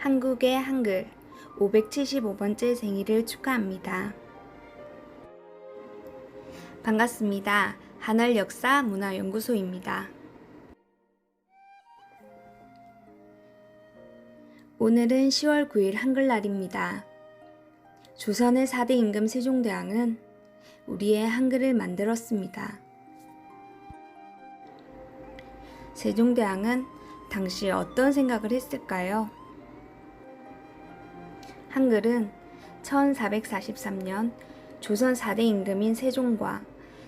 한국의 한글 575번째 생일을 축하합니다. 반갑습니다. 한월 역사 문화연구소입니다. 오늘은 10월 9일 한글날입니다. 조선의 4대 임금 세종대왕은 우리의 한글을 만들었습니다. 세종대왕은 당시 어떤 생각을 했을까요? 한글은 1443년 조선 4대 임금인 세종과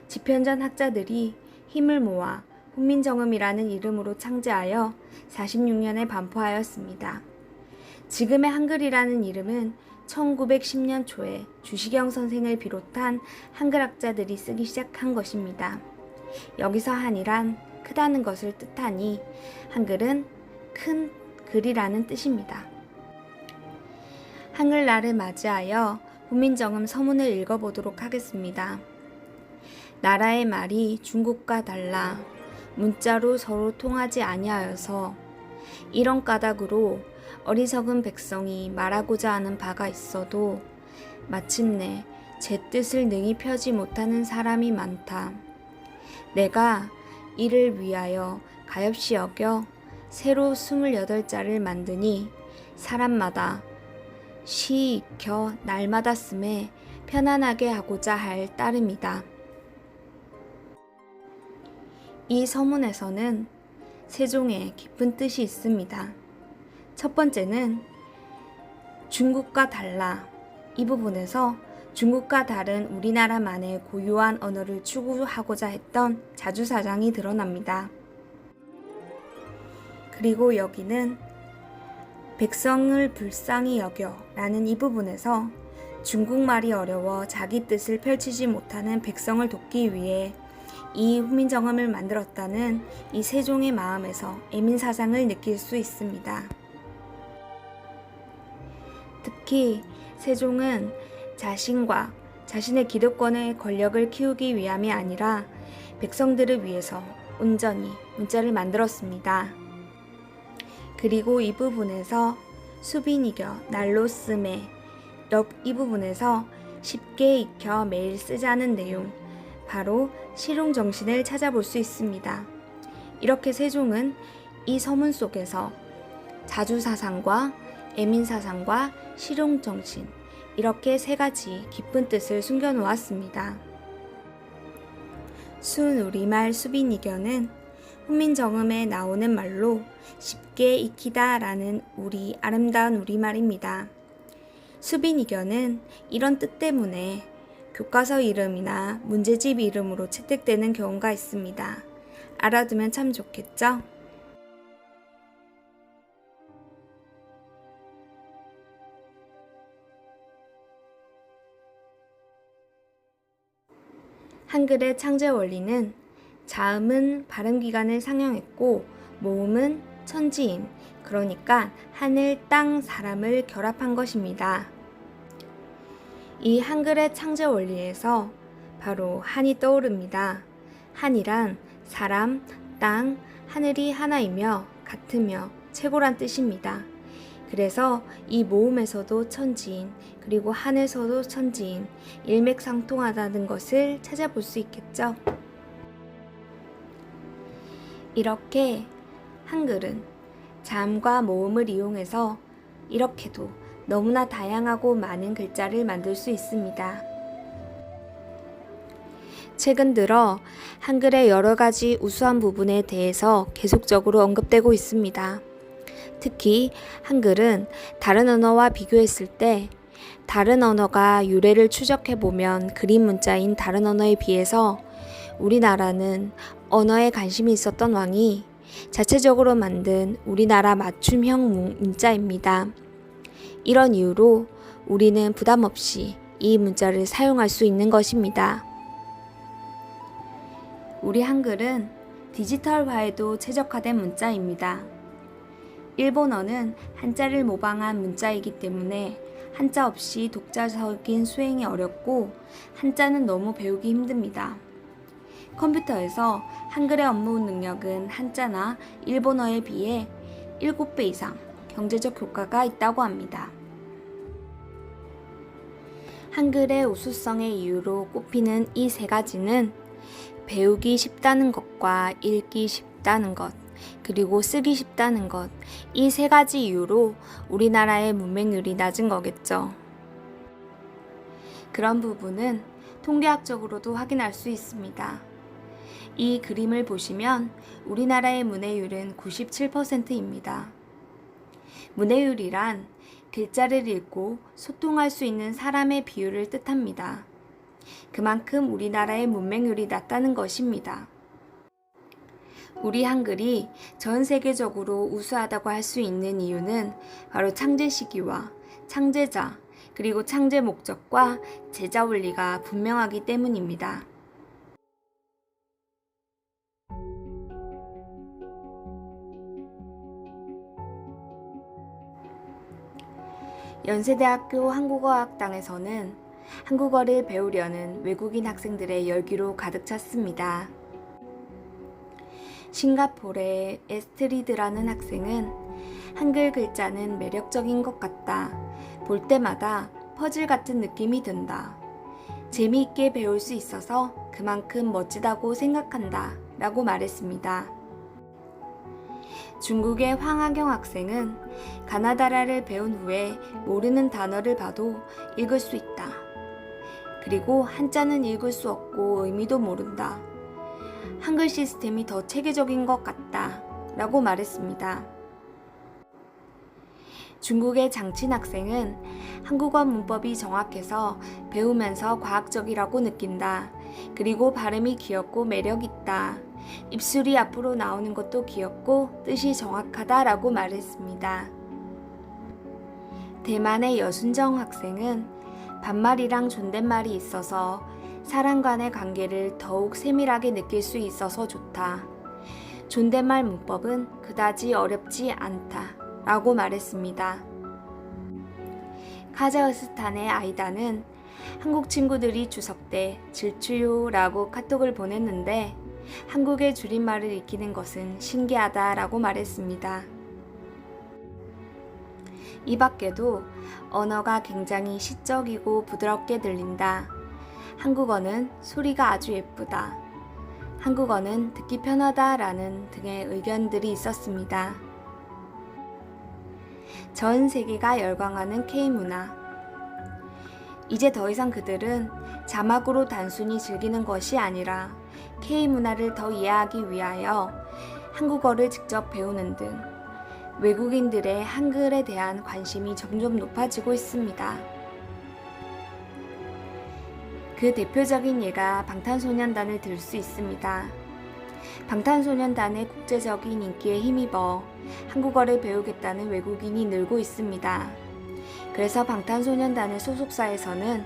집현전 학자들이 힘을 모아 훈민정음이라는 이름으로 창제하여 46년에 반포하였습니다. 지금의 한글이라는 이름은 1910년 초에 주시경 선생을 비롯한 한글학자들이 쓰기 시작한 것입니다. 여기서 한이란 크다는 것을 뜻하니 한글은 큰 글이라는 뜻입니다. 한글날을 맞이하여 훈민정음 서문을 읽어보도록 하겠습니다. 나라의 말이 중국과 달라 문자로 서로 통하지 아니하여서 이런 까닭으로 어리석은 백성이 말하고자 하는 바가 있어도 마침내 제 뜻을 능히 펴지 못하는 사람이 많다. 내가 이를 위하여 가엾이 여겨 새로 28자를 만드니 사람마다 쉬 익혀 날마다 쓰매 편안하게 하고자 할 따름이다. 이 서문에서는 세종의 깊은 뜻이 있습니다. 첫 번째는 중국과 달라 이 부분에서 중국과 다른 우리나라만의 고유한 언어를 추구하고자 했던 자주사장이 드러납니다. 그리고 여기는 백성을 불쌍히 여겨 라는 이 부분에서 중국말이 어려워 자기 뜻을 펼치지 못하는 백성을 돕기 위해 이 후민정음을 만들었다는 이 세종의 마음에서 애민 사상을 느낄 수 있습니다. 특히 세종은 자신과 자신의 기득권의 권력을 키우기 위함이 아니라 백성들을 위해서 온전히 문자를 만들었습니다. 그리고 이 부분에서 수빈 이겨 날로 쓰매 이 부분에서 쉽게 익혀 매일 쓰자는 내용 바로 실용 정신을 찾아볼 수 있습니다. 이렇게 세종은 이 서문 속에서 자주 사상과 애민 사상과 실용 정신 이렇게 세 가지 깊은 뜻을 숨겨 놓았습니다. 순 우리말 수빈 이견은 훈민정음에 나오는 말로 쉽게 익히다 라는 우리 아름다운 우리말입니다. 수빈 이견은 이런 뜻 때문에 교과서 이름이나 문제집 이름으로 채택되는 경우가 있습니다. 알아두면 참 좋겠죠? 한글의 창제 원리는 자음은 발음기관을 상영했고 모음은 천지인, 그러니까 하늘, 땅, 사람을 결합한 것입니다. 이 한글의 창제 원리에서 바로 한이 떠오릅니다. 한이란 사람, 땅, 하늘이 하나이며 같으며 최고란 뜻입니다. 그래서 이 모음에서도 천지인, 그리고 한에서도 천지인, 일맥상통하다는 것을 찾아볼 수 있겠죠. 이렇게 한글은 자음과 모음을 이용해서 이렇게도 너무나 다양하고 많은 글자를 만들 수 있습니다. 최근 들어 한글의 여러 가지 우수한 부분에 대해서 계속적으로 언급되고 있습니다. 특히 한글은 다른 언어와 비교했을 때 다른 언어가 유래를 추적해 보면 그림 문자인 다른 언어에 비해서 우리나라는 언어에 관심이 있었던 왕이 자체적으로 만든 우리나라 맞춤형 문자입니다. 이런 이유로 우리는 부담 없이 이 문자를 사용할 수 있는 것입니다. 우리 한글은 디지털화에도 최적화된 문자입니다. 일본어는 한자를 모방한 문자이기 때문에 한자 없이 독자 적인 수행이 어렵고 한자는 너무 배우기 힘듭니다. 컴퓨터에서 한글의 업무 능력은 한자나 일본어에 비해 7배 이상 경제적 효과가 있다고 합니다. 한글의 우수성의 이유로 꼽히는 이 세 가지는 배우기 쉽다는 것과 읽기 쉽다는 것, 그리고 쓰기 쉽다는 것, 이 세 가지 이유로 우리나라의 문맹률이 낮은 거겠죠. 그런 부분은 통계학적으로도 확인할 수 있습니다. 이 그림을 보시면 우리나라의 문해율은 97%입니다. 문해율이란 글자를 읽고 소통할 수 있는 사람의 비율을 뜻합니다. 그만큼 우리나라의 문맹률이 낮다는 것입니다. 우리 한글이 전 세계적으로 우수하다고 할 수 있는 이유는 바로 창제 시기와 창제자, 그리고 창제 목적과 제자 원리가 분명하기 때문입니다. 연세대학교 한국어학당에서는 한국어를 배우려는 외국인 학생들의 열기로 가득 찼습니다. 싱가포르의 에스트리드라는 학생은 한글 글자는 매력적인 것 같다. 볼 때마다 퍼즐 같은 느낌이 든다. 재미있게 배울 수 있어서 그만큼 멋지다고 생각한다. 라고 말했습니다. 중국의 황하경 학생은 가나다라를 배운 후에 모르는 단어를 봐도 읽을 수 있다. 그리고 한자는 읽을 수 없고 의미도 모른다. 한글 시스템이 더 체계적인 것 같다. 라고 말했습니다. 중국의 장친 학생은 한국어 문법이 정확해서 배우면서 과학적이라고 느낀다. 그리고 발음이 귀엽고 매력있다. 입술이 앞으로 나오는 것도 귀엽고 뜻이 정확하다라고 말했습니다. 대만의 여순정 학생은 반말이랑 존댓말이 있어서 사람 간의 관계를 더욱 세밀하게 느낄 수 있어서 좋다. 존댓말 문법은 그다지 어렵지 않다. 라고 말했습니다. 카자흐스탄의 아이다는 한국 친구들이 추석 때 질추요라고 카톡을 보냈는데 한국의 줄임말을 익히는 것은 신기하다라고 말했습니다. 이 밖에도 언어가 굉장히 시적이고 부드럽게 들린다. 한국어는 소리가 아주 예쁘다. 한국어는 듣기 편하다라는 등의 의견들이 있었습니다. 전 세계가 열광하는 K문화. 이제 더 이상 그들은 자막으로 단순히 즐기는 것이 아니라 K문화를 더 이해하기 위하여 한국어를 직접 배우는 등 외국인들의 한글에 대한 관심이 점점 높아지고 있습니다. 그 대표적인 예가 방탄소년단을 들 수 있습니다. 방탄소년단의 국제적인 인기에 힘입어 한국어를 배우겠다는 외국인이 늘고 있습니다. 그래서 방탄소년단의 소속사에서는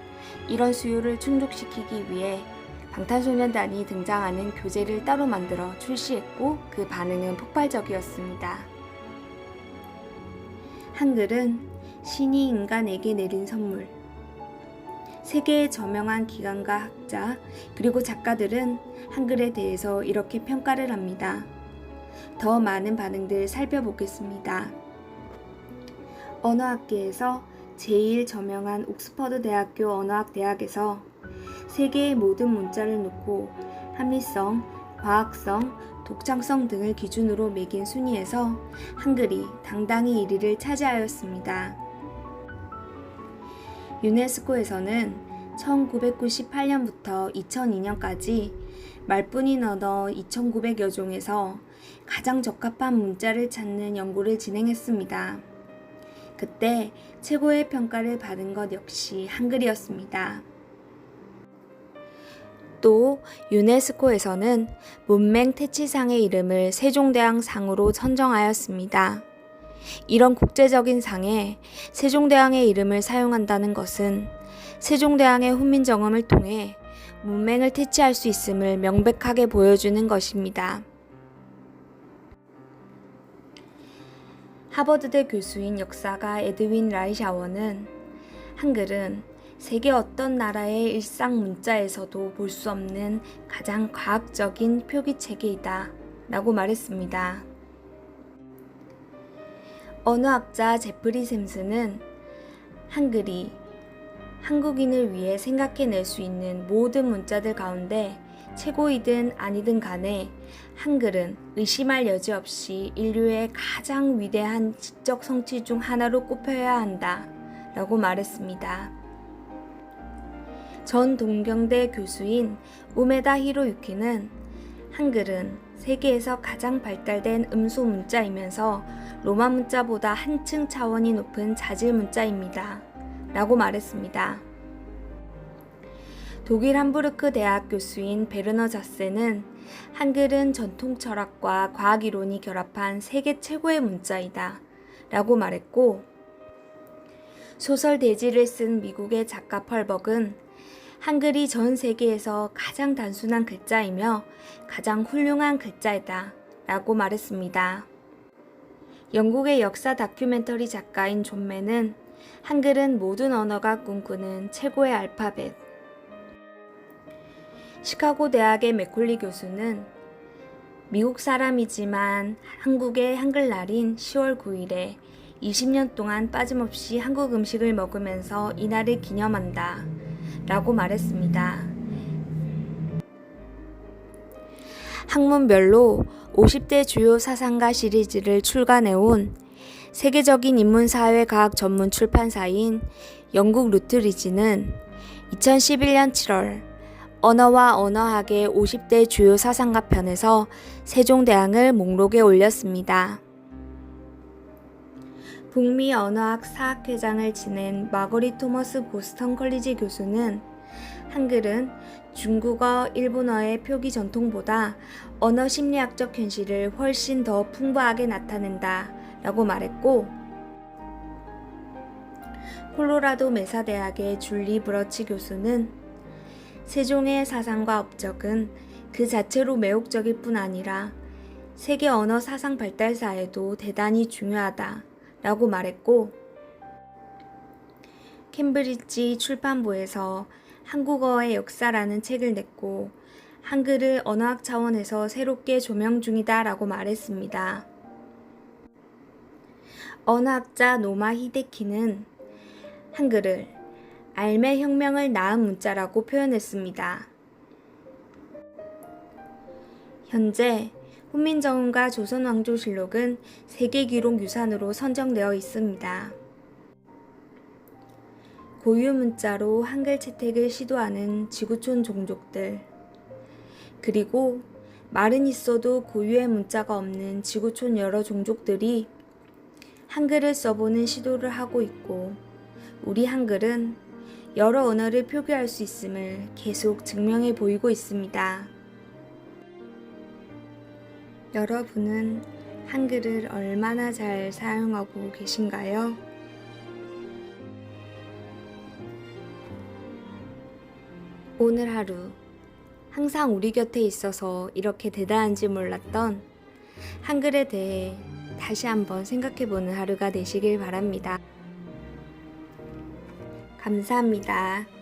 이런 수요를 충족시키기 위해 방탄소년단이 등장하는 교재를 따로 만들어 출시했고 그 반응은 폭발적이었습니다. 한글은 신이 인간에게 내린 선물. 세계의 저명한 기관과 학자, 그리고 작가들은 한글에 대해서 이렇게 평가를 합니다. 더 많은 반응들 살펴보겠습니다. 언어학계에서 제일 저명한 옥스퍼드 대학교 언어학 대학에서 세계의 모든 문자를 놓고 합리성, 과학성, 독창성 등을 기준으로 매긴 순위에서 한글이 당당히 1위를 차지하였습니다. 유네스코에서는 1998년부터 2002년까지 말뿐인 언어 2,900여 종에서 가장 적합한 문자를 찾는 연구를 진행했습니다. 그때 최고의 평가를 받은 것 역시 한글이었습니다. 또 유네스코에서는 문맹 태치상의 이름을 세종대왕 상으로 선정하였습니다. 이런 국제적인 상에 세종대왕의 이름을 사용한다는 것은 세종대왕의 훈민정음을 통해 문맹을 퇴치할 수 있음을 명백하게 보여주는 것입니다. 하버드대 교수인 역사가 에드윈 라이샤워는 한글은 세계 어떤 나라의 일상 문자에서도 볼 수 없는 가장 과학적인 표기 체계이다 라고 말했습니다. 언어학자 제프리 샘스는 한글이 한국인을 위해 생각해낼 수 있는 모든 문자들 가운데 최고이든 아니든 간에 한글은 의심할 여지 없이 인류의 가장 위대한 지적 성취 중 하나로 꼽혀야 한다. 라고 말했습니다. 전 동경대 교수인 우메다 히로유키는 한글은 세계에서 가장 발달된 음소 문자이면서 로마 문자보다 한층 차원이 높은 자질 문자입니다. 라고 말했습니다. 독일 함부르크 대학 교수인 베르너 자세는 한글은 전통 철학과 과학 이론이 결합한 세계 최고의 문자이다. 라고 말했고, 소설 대지를 쓴 미국의 작가 펄벅은 한글이 전 세계에서 가장 단순한 글자이며 가장 훌륭한 글자이다. 라고 말했습니다. 영국의 역사 다큐멘터리 작가인 존 맨은 한글은 모든 언어가 꿈꾸는 최고의 알파벳. 시카고 대학의 맥콜리 교수는 미국 사람이지만 한국의 한글날인 10월 9일에 20년 동안 빠짐없이 한국 음식을 먹으면서 이날을 기념한다. 라고 말했습니다. 학문별로 50대 주요 사상가 시리즈를 출간해온 세계적인 인문사회과학 전문 출판사인 영국 루트리지는 2011년 7월 언어와 언어학의 50대 주요 사상가 편에서 세종대왕을 목록에 올렸습니다. 북미 언어학 사학회장을 지낸 마거리 토머스 보스턴 컬리지 교수는 한글은 중국어, 일본어의 표기 전통보다 언어 심리학적 현실을 훨씬 더 풍부하게 나타낸다 라고 말했고, 콜로라도 메사 대학의 줄리 브러치 교수는 세종의 사상과 업적은 그 자체로 매혹적일 뿐 아니라 세계 언어 사상 발달사에도 대단히 중요하다 라고 말했고, 캠브리지 출판부에서 한국어의 역사라는 책을 냈고, 한글을 언어학 차원에서 새롭게 조명 중이다 라고 말했습니다. 언어학자 노마 히데키는 한글을 알매 혁명을 낳은 문자라고 표현했습니다. 현재 훈민정음과 조선왕조실록은 세계 기록 유산으로 선정되어 있습니다. 고유 문자로 한글 채택을 시도하는 지구촌 종족들, 그리고 말은 있어도 고유의 문자가 없는 지구촌 여러 종족들이 한글을 써보는 시도를 하고 있고, 우리 한글은 여러 언어를 표기할 수 있음을 계속 증명해 보이고 있습니다. 여러분은 한글을 얼마나 잘 사용하고 계신가요? 오늘 하루 항상 우리 곁에 있어서 이렇게 대단한지 몰랐던 한글에 대해 다시 한번 생각해보는 하루가 되시길 바랍니다. 감사합니다.